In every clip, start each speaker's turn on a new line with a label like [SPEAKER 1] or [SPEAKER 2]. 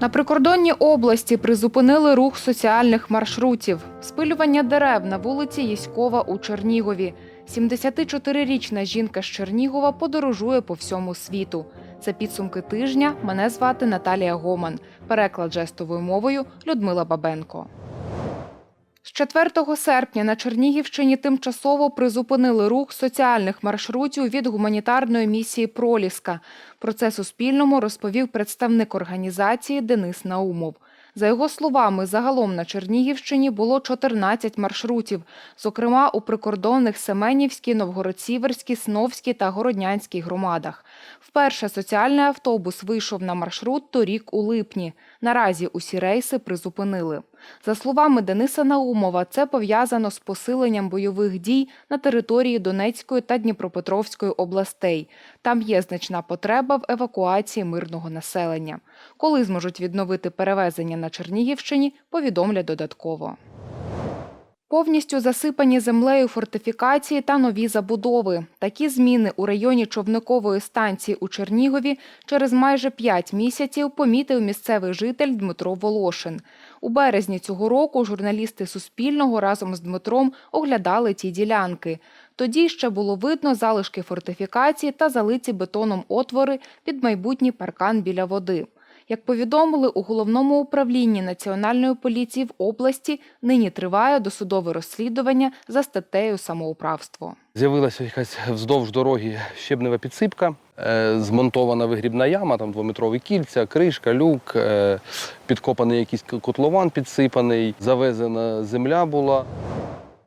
[SPEAKER 1] На прикордонній області призупинили рух соціальних маршрутів. Спилювання дерев на вулиці Єськова у Чернігові. 74-річна жінка з Чернігова подорожує по всьому світу. Це підсумки тижня. Мене звати Наталія Гоман. Переклад жестовою мовою Людмила Бабенко. З 4 серпня на Чернігівщині тимчасово призупинили рух соціальних маршрутів від гуманітарної місії Проліска. Про це Суспільному розповів представник організації Денис Наумов. За його словами, загалом на Чернігівщині було 14 маршрутів, зокрема у прикордонних Семенівській, Новгород-Сіверській, Сновській та Городнянській громадах. Вперше соціальний автобус вийшов на маршрут торік у липні. Наразі усі рейси призупинили. За словами Дениса Наумова, це пов'язано з посиленням бойових дій на території Донецької та Дніпропетровської областей. Там є значна потреба в евакуації мирного населення. Коли зможуть відновити перевезення на Чернігівщині, повідомлять додатково. Повністю засипані землею фортифікації та нові забудови. Такі зміни у районі човникової станції у Чернігові через майже 5 місяців помітив місцевий житель Дмитро Волошин. У березні цього року журналісти Суспільного разом з Дмитром оглядали ті ділянки. Тоді ще було видно залишки фортифікації та залиті бетоном отвори під майбутній паркан біля води. Як повідомили у головному управлінні Національної поліції в області, нині триває досудове розслідування за статтею самоуправство.
[SPEAKER 2] З'явилася якась вздовж дороги щебнева підсипка, е, змонтована вигрібна яма, там двометрові кільця, кришка, люк, е, підкопаний якийсь котлован підсипаний, завезена земля була.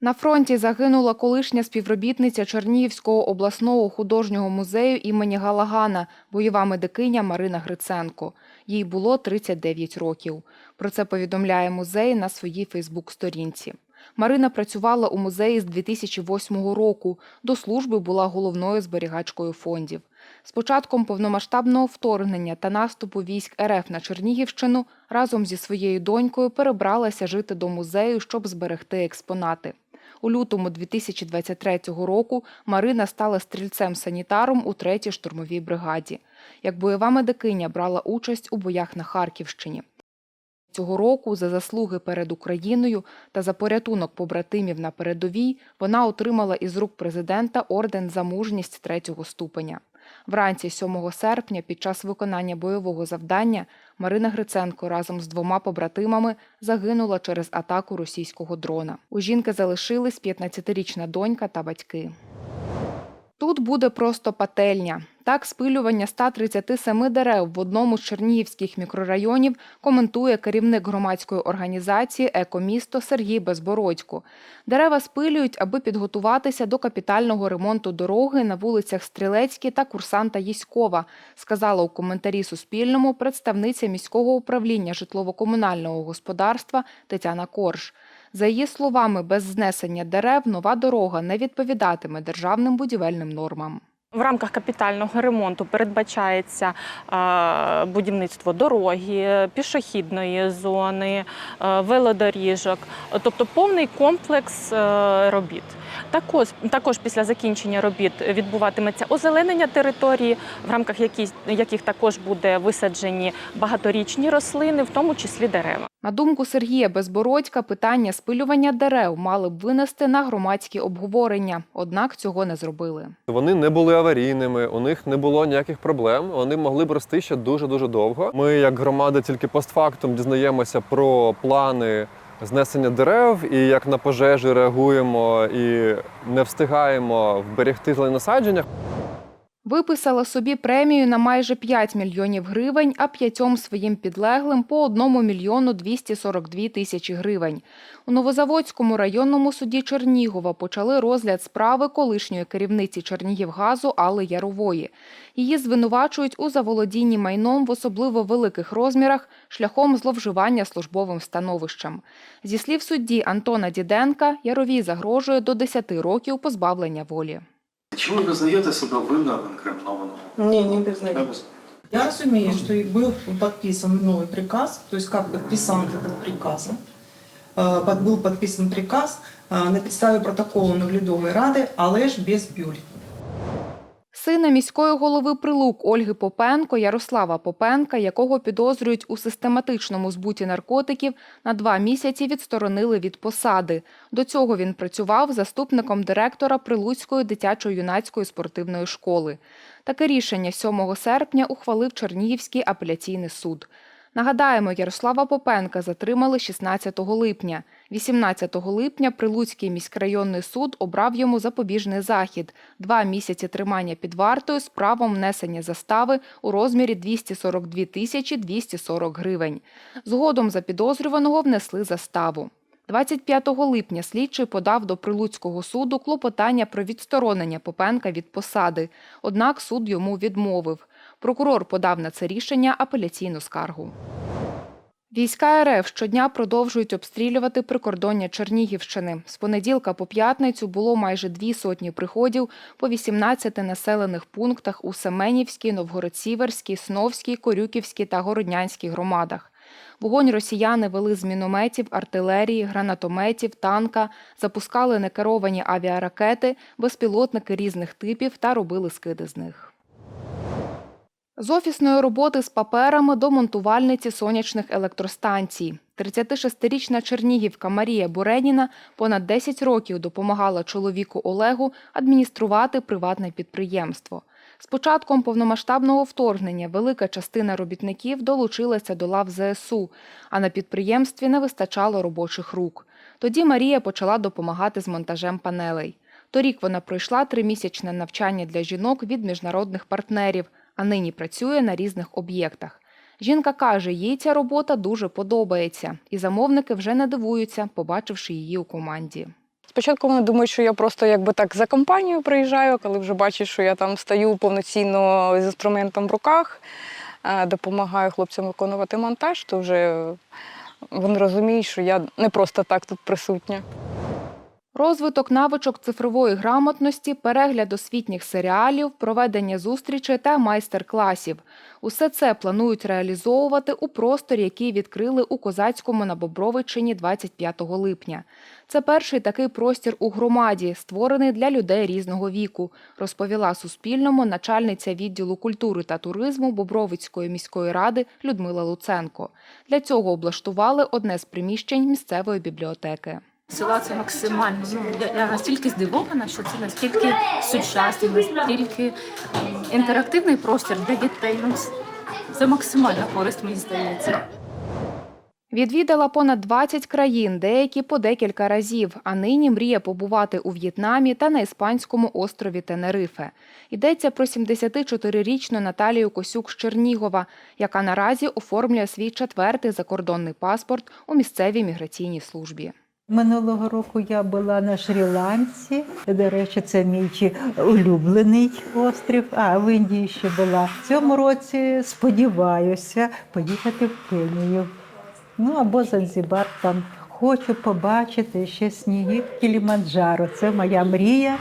[SPEAKER 1] На фронті загинула колишня співробітниця Чернігівського обласного художнього музею імені Галагана, бойова медикиня Марина Гриценко. Їй було 39 років. Про це повідомляє музей на своїй Фейсбук-сторінці. Марина працювала у музеї з 2008 року. До служби була головною зберігачкою фондів. З початком повномасштабного вторгнення та наступу військ РФ на Чернігівщину разом зі своєю донькою перебралася жити до музею, щоб зберегти експонати. У лютому 2023 року Марина стала стрільцем-санітаром у 3-й штурмовій бригаді. Як бойова медикиня брала участь у боях на Харківщині. Цього року за заслуги перед Україною та за порятунок побратимів на передовій вона отримала із рук президента орден за мужність третього ступеня. Вранці 7 серпня під час виконання бойового завдання Марина Гриценко разом з двома побратимами загинула через атаку російського дрона. У жінки залишились 15-річна донька та батьки. Тут буде просто пательня. Так, спилювання 137 дерев в одному з чернігівських мікрорайонів коментує керівник громадської організації Екомісто Сергій Безбородько. Дерева спилюють, аби підготуватися до капітального ремонту дороги на вулицях Стрілецькій та Курсанта Єськова, сказала у коментарі Суспільному представниця міського управління житлово-комунального господарства Тетяна Корж. За її словами, без знесення дерев нова дорога не відповідатиме державним будівельним нормам.
[SPEAKER 3] В рамках капітального ремонту передбачається будівництво дороги, пішохідної зони, велодоріжок, тобто повний комплекс робіт. Також, також після закінчення робіт відбуватиметься озеленення території, в рамках яких, яких також буде висаджені багаторічні рослини, в тому числі дерева.
[SPEAKER 1] На думку Сергія Безбородька, питання спилювання дерев мали б винести на громадські обговорення, однак цього не зробили.
[SPEAKER 4] Вони не були аварійними, у них не було ніяких проблем. Вони могли б рости ще дуже дуже довго. Ми, як громада, тільки постфактум дізнаємося про плани знесення дерев і як на пожежі реагуємо і не встигаємо вберегти зеленосадження.
[SPEAKER 1] Виписала собі премію на майже 5 мільйонів гривень, а п'ятьом своїм підлеглим по 1 мільйону 242 тисячі гривень. У Новозаводському районному суді Чернігова почали розгляд справи колишньої керівниці Чернігівгазу Алли Ярової. Її звинувачують у заволодінні майном в особливо великих розмірах шляхом зловживання службовим становищем. Зі слів судді Антона Діденка, Яровій загрожує до 10 років позбавлення волі.
[SPEAKER 5] Чи ви визнаєте себе винним в інкримінованому?
[SPEAKER 6] Не, не признаю.
[SPEAKER 5] Не виз-
[SPEAKER 6] Я разумею, что и был подписан новый приказ, то есть как подписант этого приказа. Э, под- Был подписан приказ э, на підставі протоколу наглядової ради, але ж без бюль.
[SPEAKER 1] Сина міської голови Прилук Ольги Попенко Ярослава Попенка, якого підозрюють у систематичному збуті наркотиків, на два місяці відсторонили від посади. До цього він працював заступником директора Прилуцької дитячо-юнацької спортивної школи. Таке рішення 7 серпня ухвалив Чернігівський апеляційний суд. Нагадаємо, Ярослава Попенка затримали 16 липня. 18 липня Прилуцький міськрайонний суд обрав йому запобіжний захід – два місяці тримання під вартою з правом внесення застави у розмірі 242 тисячі 240 гривень. Згодом за підозрюваного внесли заставу. 25 липня слідчий подав до Прилуцького суду клопотання про відсторонення Попенка від посади, однак суд йому відмовив. Прокурор подав на це рішення апеляційну скаргу. Війська РФ щодня продовжують обстрілювати прикордоння Чернігівщини. З понеділка по п'ятницю було майже дві сотні приходів по 18 населених пунктах у Семенівській, Новгород-Сіверській, Сновській, Корюківській та Городнянській громадах. Вогонь росіяни вели з мінометів, артилерії, гранатометів, танка, запускали некеровані авіаракети, безпілотники різних типів та робили скиди з них. З офісної роботи з паперами до монтувальниці сонячних електростанцій. 36-річна чернігівка Марія Буреніна понад 10 років допомагала чоловіку Олегу адмініструвати приватне підприємство. З початком повномасштабного вторгнення велика частина робітників долучилася до лав ЗСУ, а на підприємстві не вистачало робочих рук. Тоді Марія почала допомагати з монтажем панелей. Торік вона пройшла тримісячне навчання для жінок від міжнародних партнерів, а нині працює на різних об'єктах. Жінка каже, їй ця робота дуже подобається, і замовники вже не дивуються, побачивши її у команді.
[SPEAKER 7] Спочатку вони думають, що я просто якби так за компанію приїжджаю, коли вже бачать, що я там стою повноцінно з інструментом в руках, е, допомагаю хлопцям виконувати монтаж, то вже вони розуміють, що я не просто так тут присутня.
[SPEAKER 1] Розвиток навичок цифрової грамотності, перегляд освітніх серіалів, проведення зустрічей та майстер-класів. Усе це планують реалізовувати у просторі, який відкрили у Козацькому на Бобровичині 25 липня. Це перший такий простір у громаді, створений для людей різного віку, розповіла Суспільному начальниця відділу культури та туризму Бобровицької міської ради Людмила Луценко. Для цього облаштували одне з приміщень місцевої бібліотеки.
[SPEAKER 8] Села це максимально. Ну, я, настільки здивована, що це настільки сучасний, настільки інтерактивний простір для дітей. Ну, це максимальна користь, мені здається.
[SPEAKER 1] Відвідала понад 20 країн, деякі по декілька разів, а нині мріє побувати у В'єтнамі та на іспанському острові Тенерифе. Йдеться про 74-річну Наталію Косюк з Чернігова, яка наразі оформлює свій четвертий закордонний паспорт у місцевій міграційній службі.
[SPEAKER 9] Минулого року я була на Шрі-Ланці. До речі, це мій улюблений острів. А в Індії ще була. В цьому році сподіваюся поїхати в Кенію. Ну або Занзібар там. Хочу побачити ще сніги Кіліманджаро. Це моя мрія.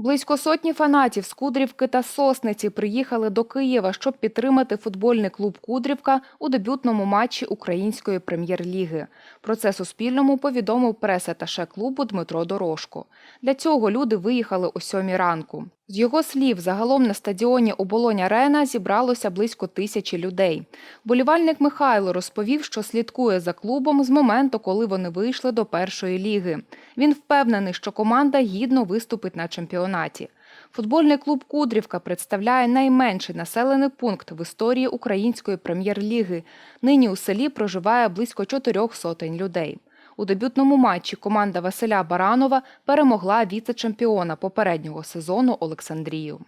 [SPEAKER 1] Близько сотні фанатів з Кудрівки та Сосниці приїхали до Києва, щоб підтримати футбольний клуб Кудрівка у дебютному матчі Української прем'єр-ліги. Про це Суспільному повідомив прес-аташе клубу Дмитро Дорошко. Для цього люди виїхали о сьомій ранку. З його слів, загалом на стадіоні Оболонь Арена зібралося близько тисячі людей. Болівальник Михайло розповів, що слідкує за клубом з моменту, коли вони вийшли до першої ліги. Він впевнений, що команда гідно виступить на чемпіонаті. Футбольний клуб Кудрівка представляє найменший населений пункт в історії української прем'єр-ліги. Нині у селі проживає близько чотирьох сотень людей. У дебютному матчі команда Василя Баранова перемогла віце-чемпіона попереднього сезону Олександрію.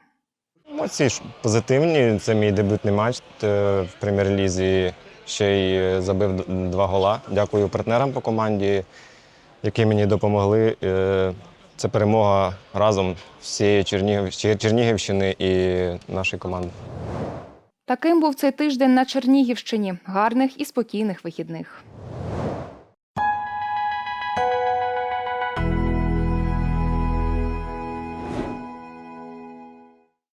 [SPEAKER 10] Емоції ж позитивні. Це мій дебютний матч е, в прем'єр-лізі. Ще й е, забив два гола. Дякую партнерам по команді, які мені допомогли. Е, Це перемога разом всієї Чернігів... Чернігівщини і нашої команди.
[SPEAKER 1] Таким був цей тиждень на Чернігівщині. Гарних і спокійних вихідних.